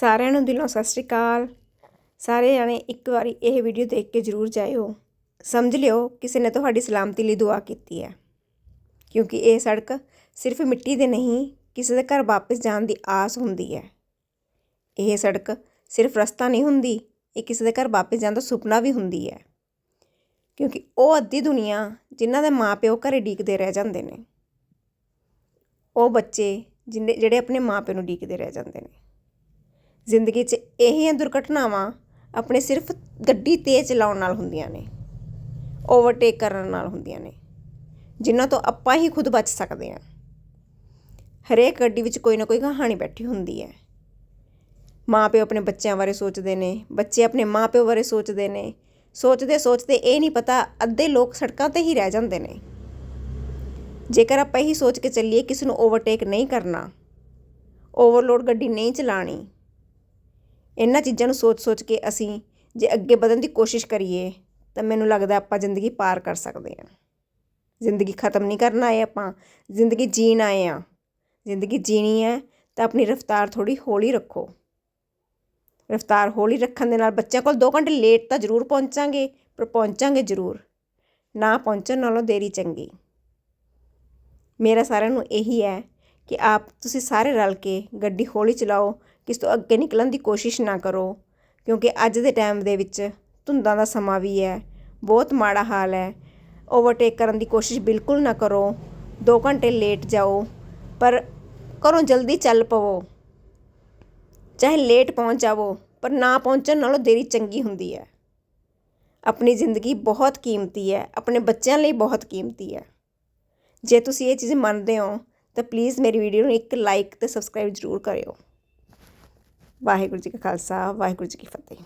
ਸਾਰਿਆਂ ਨੂੰ ਦਿਲੋਂ ਸਤਿ ਸ਼੍ਰੀ ਅਕਾਲ। ਸਾਰੇ ਜਾਣੇ ਇੱਕ ਵਾਰੀ ਇਹ ਵੀਡੀਓ ਦੇਖ ਕੇ ਜ਼ਰੂਰ ਜਾਇਓ। ਸਮਝ ਲਿਓ ਕਿਸੇ ਨੇ ਤੁਹਾਡੀ ਸਲਾਮਤੀ ਲਈ ਦੁਆ ਕੀਤੀ ਹੈ। ਕਿਉਂਕਿ ਇਹ ਸੜਕ ਸਿਰਫ ਮਿੱਟੀ ਦੇ ਨਹੀਂ, ਕਿਸੇ ਦੇ ਘਰ ਵਾਪਸ ਜਾਣ ਦੀ ਆਸ ਹੁੰਦੀ ਹੈ। ਇਹ ਸੜਕ ਸਿਰਫ ਰਸਤਾ ਨਹੀਂ ਹੁੰਦੀ, ਇਹ ਕਿਸੇ ਦੇ ਘਰ ਵਾਪਸ ਜਾਣ ਦਾ ਸੁਪਨਾ ਵੀ ਹੁੰਦੀ ਹੈ। ਕਿਉਂਕਿ ਉਹ ਅੱਧੀ ਦੁਨੀਆ ਜਿਨ੍ਹਾਂ ਦੇ ਮਾਪਿਓ ਘਰੇ ਡੀਕਦੇ ਰਹਿ ਜਾਂਦੇ ਨੇ। ਉਹ ਬੱਚੇ ਜਿੰਨੇ, ਜਿਹੜੇ ਆਪਣੇ ਮਾਪਿਆਂ ਨੂੰ ਡੀਕਦੇ ਰਹਿ ਜਾਂਦੇ ਨੇ। ਜ਼ਿੰਦਗੀ 'ਚ ਇਹ ਦੁਰਘਟਨਾਵਾਂ ਆਪਣੇ ਸਿਰਫ ਗੱਡੀ ਤੇਜ਼ ਚਲਾਉਣ ਨਾਲ ਹੁੰਦੀਆਂ ਨੇ ਓਵਰਟੇਕ ਕਰਨ ਨਾਲ ਹੁੰਦੀਆਂ ਨੇ, ਜਿਨ੍ਹਾਂ ਤੋਂ ਆਪਾਂ ਹੀ ਖੁਦ ਬਚ ਸਕਦੇ ਹਾਂ। ਹਰੇਕ ਗੱਡੀ ਵਿੱਚ ਕੋਈ ਨਾ ਕੋਈ ਕਹਾਣੀ ਬੈਠੀ ਹੁੰਦੀ ਹੈ। ਮਾਪਿਓ ਆਪਣੇ ਬੱਚਿਆਂ ਬਾਰੇ ਸੋਚਦੇ ਨੇ, ਬੱਚੇ ਆਪਣੇ ਮਾਪਿਓ ਬਾਰੇ ਸੋਚਦੇ ਨੇ, ਸੋਚਦੇ ਸੋਚਦੇ ਇਹ ਨਹੀਂ ਪਤਾ ਅੱਧੇ ਲੋਕ ਸੜਕਾਂ ਤੇ ਹੀ ਰਹਿ ਜਾਂਦੇ ਨੇ। ਜੇਕਰ ਆਪਾਂ ਇਹੀ ਸੋਚ ਕੇ ਚੱਲੀਏ ਕਿਸੇ ਨੂੰ ਓਵਰਟੇਕ ਨਹੀਂ ਕਰਨਾ ਓਵਰਲੋਡ ਗੱਡੀ ਨਹੀਂ ਚਲਾਣੀ ਇਹਨਾਂ ਚੀਜ਼ਾਂ ਨੂੰ ਸੋਚ-ਸੋਚ ਕੇ ਅਸੀਂ ਜੇ ਅੱਗੇ ਵਧਣ ਦੀ ਕੋਸ਼ਿਸ਼ ਕਰੀਏ, ਤਾਂ ਮੈਨੂੰ ਲੱਗਦਾ ਆਪਾਂ ਜ਼ਿੰਦਗੀ ਪਾਰ ਕਰ ਸਕਦੇ ਹਾਂ। ਜ਼ਿੰਦਗੀ ਖਤਮ ਨਹੀਂ ਕਰਨ ਆਏ ਆਪਾਂ, ਜ਼ਿੰਦਗੀ ਜੀਣ ਆਏ ਆ ਜ਼ਿੰਦਗੀ ਜੀਣੀ ਹੈ, ਤਾਂ ਆਪਣੀ ਰਫ਼ਤਾਰ ਥੋੜੀ ਹੌਲੀ ਰੱਖੋ। ਰਫ਼ਤਾਰ ਹੌਲੀ ਰੱਖਣ ਦੇ ਨਾਲ ਬੱਚਿਆਂ ਕੋਲ 2 ਘੰਟੇ ਲੇਟ ਤਾਂ ਜ਼ਰੂਰ ਪਹੁੰਚਾਂਗੇ, ਪਰ ਪਹੁੰਚਾਂਗੇ ਜ਼ਰੂਰ। ਨਾ ਪਹੁੰਚਣ ਨਾਲੋਂ ਦੇਰੀ ਚੰਗੀ। ਮੇਰਾ ਸਾਰਿਆਂ ਨੂੰ ਇਹੀ ਹੈ ਕਿ ਆਪ ਤੁਸੀਂ ਸਾਰੇ ਰਲ ਕੇ ਗੱਡੀ ਹੌਲੀ ਚਲਾਓ, ਕਿਸ ਤੋਂ ਅੱਗੇ ਨਿਕਲਣ ਦੀ ਕੋਸ਼ਿਸ਼ ਨਾ ਕਰੋ। ਕਿਉਂਕਿ ਅੱਜ ਦੇ ਟਾਈਮ ਦੇ ਵਿੱਚ ਧੁੰਦਾਂ ਦਾ ਸਮਾਂ ਵੀ ਹੈ, ਬਹੁਤ ਮਾੜਾ ਹਾਲ ਹੈ। ਓਵਰਟੇਕ ਕਰਨ ਦੀ ਕੋਸ਼ਿਸ਼ ਬਿਲਕੁਲ ਨਾ ਕਰੋ। 2 ਘੰਟੇ ਲੇਟ ਜਾਓ, ਪਰ ਘਰੋਂ ਜਲਦੀ ਚੱਲ ਪਵੋ। ਚਾਹੇ ਲੇਟ ਪਹੁੰਚ ਜਾਵੋ, ਪਰ ਨਾ ਪਹੁੰਚਣ ਨਾਲੋਂ ਦੇਰੀ ਚੰਗੀ ਹੁੰਦੀ ਹੈ। ਆਪਣੀ ਜ਼ਿੰਦਗੀ ਬਹੁਤ ਕੀਮਤੀ ਹੈ, ਆਪਣੇ ਬੱਚਿਆਂ ਲਈ ਬਹੁਤ ਕੀਮਤੀ ਹੈ। ਜੇ ਤੁਸੀਂ ਇਹ ਚੀਜ਼ ਮੰਨਦੇ ਹੋ ਤਾਂ ਪਲੀਜ਼ ਮੇਰੀ ਵੀਡੀਓ ਨੂੰ ਇੱਕ ਲਾਈਕ ਤੇ ਸਬਸਕ੍ਰਾਈਬ ਜ਼ਰੂਰ ਕਰਿਓ। ਵਾਹਿਗੁਰੂ ਜੀ ਕਾ ਖਾਲਸਾ, ਵਾਹਿਗੁਰੂ ਜੀ ਕੀ ਫਤਿਹ।